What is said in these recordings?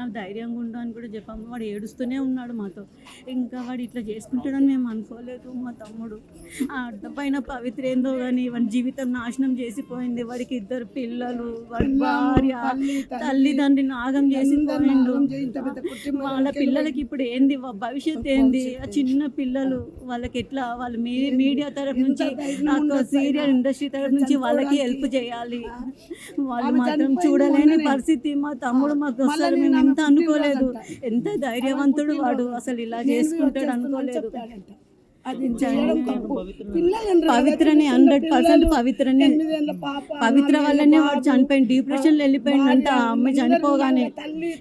ఇలా ధైర్యంగా ఉండు అని కూడా చెప్పాము. వాడు ఏడుస్తూనే ఉన్నాడు మాతో. ఇంకా వాడు ఇట్లా చేసుకుంటాడని మేము అనుకోలేదు. మా తమ్ముడు ఆ అడ్డపైన పవిత్ర ఏందో కానీ వాడి జీవితం నాశనం చేసిపోయింది. వాడికి ఇద్దరు పిల్లలు వాడి భార్య తల్లిదండ్రి నాగం చేసి పోయిండు వాళ్ళ పిల్లలకి ఇప్పుడు ఏంది? భవిష్యత్ ఏంది? ఆ చిన్న పిల్లలు వాళ్ళకి ఎట్లా? వాళ్ళు మీ మీడియా తరఫు నుంచి నాకు సీరియల్ ఇండస్ట్రీ తరఫు నుంచి వాళ్ళకి హెల్ప్ చేయాలి. వాళ్ళు మాత్రం చూడలేని పరిస్థితి. మా తమ్ముడు మాకు వస్తారు మేము ఎంత అనుకోలేదు. ఎంత ధైర్యవంతుడు వాడు అసలు ఇలా చేసుకుంటాడు అనుకోలేదు. అది పవిత్రని హండ్రెడ్ పర్సెంట్ పవిత్రని పవిత్ర వల్లనే వాడు చనిపోయింది డిప్రెషన్లో వెళ్ళిపోయిందంట. ఆ అమ్మాయి చనిపోగానే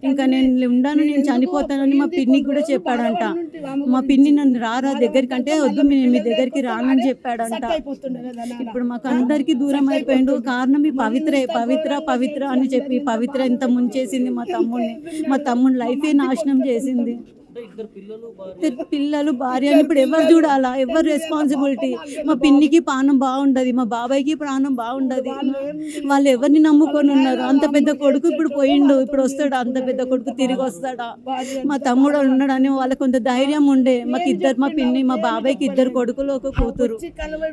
ఇంకా నేను ఉండను నేను చనిపోతానని మా పిన్నికి కూడా చెప్పాడంట. మా పిన్ని నన్ను రారా దగ్గరికి అంటే వద్దు నేను మీ దగ్గరికి రానని చెప్పాడంట. ఇప్పుడు మాకు అందరికి దూరం అయిపోయిండు. కారణం ఈ పవిత్రే పవిత్ర పవిత్ర అని చెప్పి పవిత్ర ఎంత ముంచేసింది మా తమ్ముడిని మా తమ్ముడి లైఫే నాశనం చేసింది. అంటే పిల్లలు భార్య. ఇప్పుడు ఎవరు చూడాలా? ఎవరు రెస్పాన్సిబిలిటీ మా పిన్నికి ప్రాణం బాగుండదు మా బాబాయ్కి ప్రాణం బాగుండదు. వాళ్ళు ఎవరిని నమ్ముకొని ఉన్నారు? అంత పెద్ద కొడుకు ఇప్పుడు పోయిండు ఇప్పుడు వస్తాడు? అంత పెద్ద కొడుకు తిరిగి వస్తాడా? మా తమ్ముడు ఉన్నాడని వాళ్ళకి కొంత ధైర్యం ఉండే. మాకు ఇద్దరు మా పిన్ని మా బాబాయ్కి ఇద్దరు కొడుకులు ఒక కూతురు.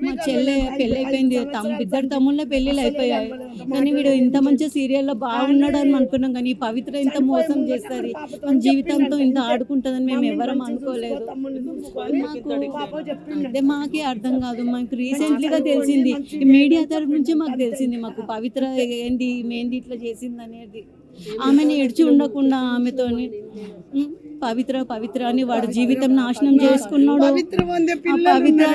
మా చెల్లె పెళ్ళి అయిపోయింది తమ్ ఇద్దరు తమ్ముళ్ళ పెళ్ళిళ్ళు అయిపోయాయి. కానీ వీడు ఇంత మంచి సీరియల్లో బాగున్నాడు అని అనుకున్నాం కానీ పవిత్ర ఇంత మోసం చేస్తుంది మన జీవితంతో ఇంత ఆడుకుంటుందని మేము ఎవరం అనుకోలేదు. మాకు అదే మాకే అర్థం కాదు. మాకు రీసెంట్లీగా తెలిసింది. మీడియా తరఫు నుంచి మాకు తెలిసింది మాకు పవిత్ర ఏంది మేంది ఇట్లా చేసింది అనేది ఆమెని ఎడిచి ఉండకుండా ఆమెతోని. పవిత్ర పవిత్ర అని వాడు జీవితం నాశనం చేసుకున్నాడు. పవిత్ర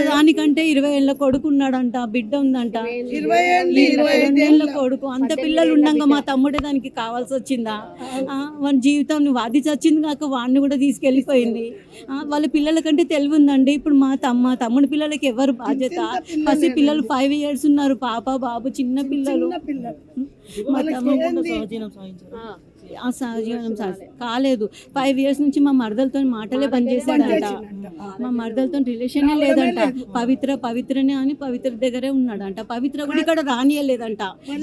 దానికంటే ఇరవై ఏళ్ళ కొడుకు ఉన్నాడంట బిడ్డ ఉందంట. ఇరవై ఏళ్ళు కొడుకు అంత పిల్లలు ఉండగా మా తమ్ముడే దానికి కావాల్సి వచ్చిందా ఆ, వాని జీవితం వాది చచ్చింది కాక వాడిని కూడా తీసుకెళ్ళిపోయింది. వాళ్ళ పిల్లల కంటే తెలివి ఉందండి ఇప్పుడు మా తమ్మ తమ్ముడి పిల్లలకి ఎవరు బాధ్యత? పసి పిల్లలు ఫైవ్ ఇయర్స్ ఉన్నారు. పాప బాబు చిన్న పిల్లలు. మా తమ్ముడు ఆ సహజీవనం కాలేదు. ఫైవ్ ఇయర్స్ నుంచి మా మరదలతో మాటలే బంద్ చేశాడంట మా మరదలతో రిలేషనే లేదంట. పవిత్ర పవిత్రనే అని పవిత్ర దగ్గరే ఉన్నాడంట. పవిత్ర కూడా ఇక్కడ రానియలేదంట.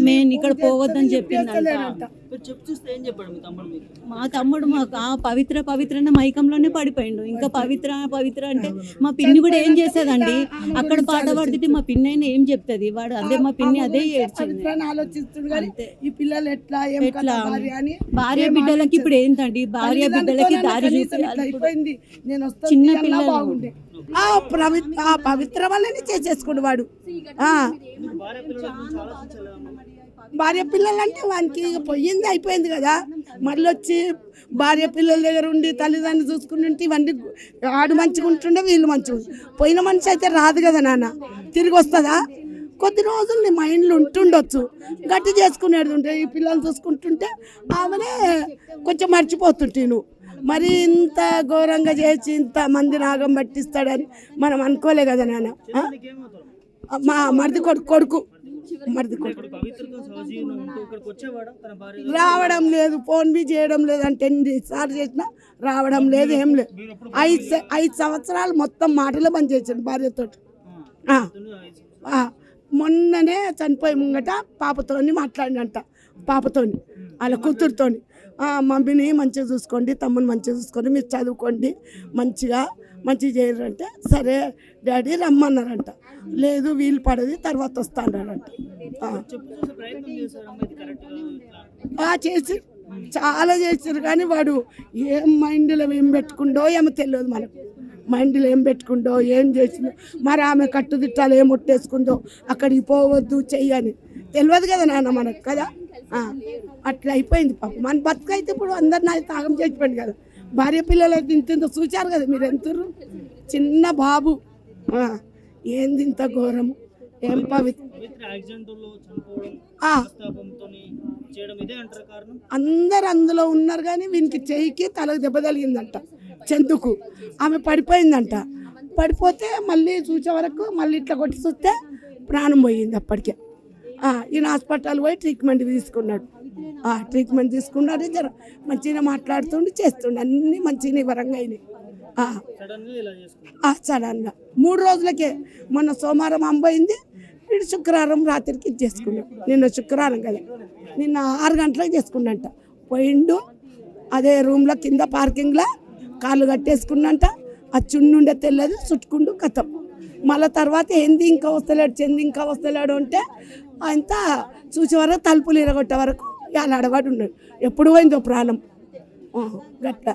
మేము ఇక్కడ పోవద్దని చెప్పిందంట. మీరు చెప్పు చూస్తే ఏం చెప్పాడు మీ తమ్ముడు మీకు? మా తమ్ముడు మాకు ఆ పవిత్ర పవిత్ర అనే మైకంలోనే పడిపోయిండు. ఇంకా పవిత్ర. పవిత్ర అంటే మా పిన్ని కూడా ఏం చేసేదండి? అక్కడ పాట పాడితే మా పిన్ని అయినా ఏం చెప్తుంది? వాడు అదే మా పిన్ని అదే ఏడ్చింది. ఈ పిల్లలు ఎట్లా ఎట్లా? భార్య బిడ్డలకి ఇప్పుడు ఏంటండి? భార్య బిడ్డలకి దారి. అయిపోయింది. నేను చిన్న పిల్లలు. బాగుండే. ఆ పవిత్ర వల్లనే చేసేసుకుడు వాడు. ఆ. భార్య పిల్లలంటే వానికి ఇక పోయింది అయిపోయింది కదా. మళ్ళీ వచ్చి భార్య పిల్లల దగ్గర ఉండి తల్లిదండ్రులు చూసుకుంటుంటే ఇవన్నీ ఆడు మంచిగా ఉంటుండే వీళ్ళు మంచిగా పోయిన మనిషి అయితే రాదు కదా నాన్న. తిరిగి వస్తుందా? కొద్ది రోజులు నీ మైండ్లో ఉంటుండొచ్చు. గట్టి చేసుకునేది ఉంటే ఈ పిల్లలు చూసుకుంటుంటే ఆమెనే కొంచెం మర్చిపోతుంటే నువ్వు మరి ఇంత ఘోరంగా చేసి ఇంత మంది నాగం పట్టిస్తాడని మనం అనుకోలే కదా నాన్న. మా మరిది కొడుకు కొడుకు. రావడం లేదు ఫోన్ బి చేయడం లేదు అంటే ఎన్నిసార్లు చేసినా రావడం లేదు ఏం లేదు. ఐదు ఐదు సంవత్సరాలు మొత్తం మాటలు బంద్ చేశాడు భార్యతో మొన్ననే చనిపోయి ముంగట పాపతోని మాట్లాడినంట పాపతోని వాళ్ళ కూతురుతోని. మమ్మీని మంచిగా చూసుకోండి తమ్ముని మంచిగా చూసుకోండి మీరు చదువుకోండి మంచిగా మంచిగా చేయరంటే సరే డాడీ రమ్మన్నారంట. లేదు వీలు పడది తర్వాత వస్తాడారంట. చెప్పు చూసే చాలా చేసారు కానీ వాడు ఏం మైండ్లో ఏం పెట్టుకుండో ఏమో తెలియదు మనకు. మైండ్లో ఏం పెట్టుకుండో ఏం చేసిందో మరి ఆమె కట్టుదిట్టాలు ఏం ముట్టేసుకుందో అక్కడికి పోవద్దు చెయ్యని తెలియదు కదా నాన్న మనకు కదా? అట్లా అయిపోయింది పాప. మన బతుకైతే ఇప్పుడు అందరు నాకు తాగం చేసిపోయింది కదా. భార్య పిల్లలు అయితే ఇంత ఇంత చూచారు కదా మీరు ఎంతరు? చిన్న బాబు. ఏంది ఇంత ఘోరము? ఏం పవిత్ర? అందరు అందులో ఉన్నారు కానీ వీనికి చెయ్యికి తలకు దెబ్బ తగిలిందంట చెందుకు. ఆమె పడిపోయిందంట. పడిపోతే మళ్ళీ చూసే వరకు మళ్ళీ ఇట్లా కొట్టి చూస్తే ప్రాణం పోయింది అప్పటికే. ఈయన హాస్పిటల్ పోయి ట్రీట్మెంట్ తీసుకున్నాడు. ఆ, ట్రీట్మెంట్ తీసుకున్నాడు జర. మంచిగా మాట్లాడుతుండి చేస్తుండే. అన్నీ మంచిగా వరంగా అయినాయి. సడన్గా మూడు రోజులకే మొన్న సోమవారం అంబైంది వీడు శుక్రవారం రాత్రికి ఇది చేసుకున్నాడు నిన్న శుక్రవారం కదా. నిన్న ఆరు గంటలకు చేసుకున్నట్ట పోయిండు అదే రూమ్లో కింద పార్కింగ్లో కాళ్ళు కట్టేసుకున్నంట. ఆ చున్నుండే తెల్లది చుట్టుకుంటూ కథం. మళ్ళీ తర్వాత ఏంది ఇంకా వస్తలేడు చెంది ఇంకా వస్తలేడు అంటే అంత చూసే వరకు తలుపులు ఇరగొట్టే వరకు ఇలా అడవాడు ఉన్నాడు ఎప్పుడు పోయిందో ప్రాణం ఆ, గట్ల